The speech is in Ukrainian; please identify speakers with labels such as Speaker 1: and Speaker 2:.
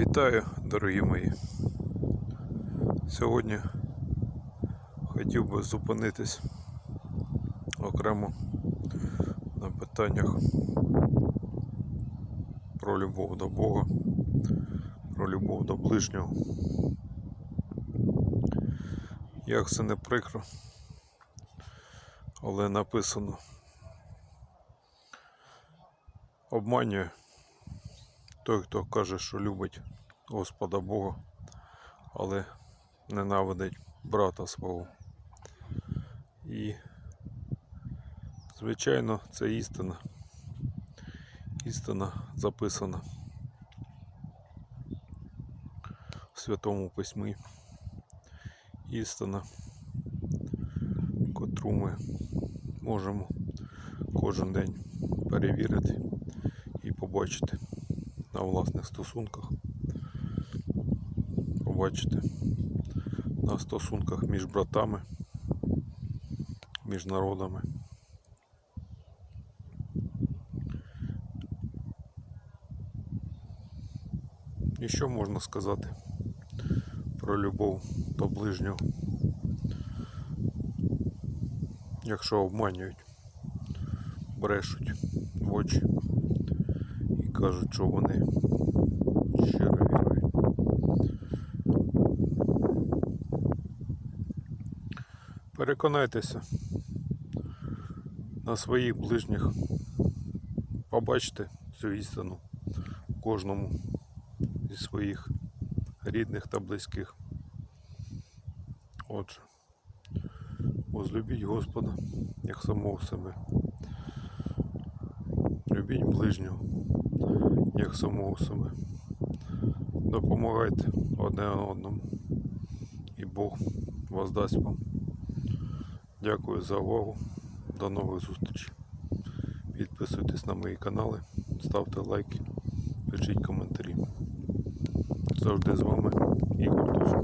Speaker 1: Вітаю, дорогі мої. Сьогодні хотів би зупинитись окремо на питаннях про любов до Бога, про любов до ближнього. Як це не прикро, але написано обманює той, хто каже, що любить Господа Бога, але ненавидить брата свого. І, звичайно, це істина. Істина записана в Святому Письмі. Істина, котру ми можемо кожен день перевірити і побачити на власних стосунках. Побачити на стосунках між братами, між народами. І що можна сказати про любов до ближнього, якщо обманюють, брешуть в очі кажуть, що вони щиро вірують. Переконайтеся на своїх ближніх, побачте цю істину кожному зі своїх рідних та близьких. Отже, возлюбіть Господа як самого себе. Любіть ближнього як самого себе. Допомагайте одне одному і Бог воздасть вам. Дякую за увагу. До нових зустрічей. Підписуйтесь на мої канали, ставте лайки, пишіть коментарі. Завжди з вами Ігор Туз.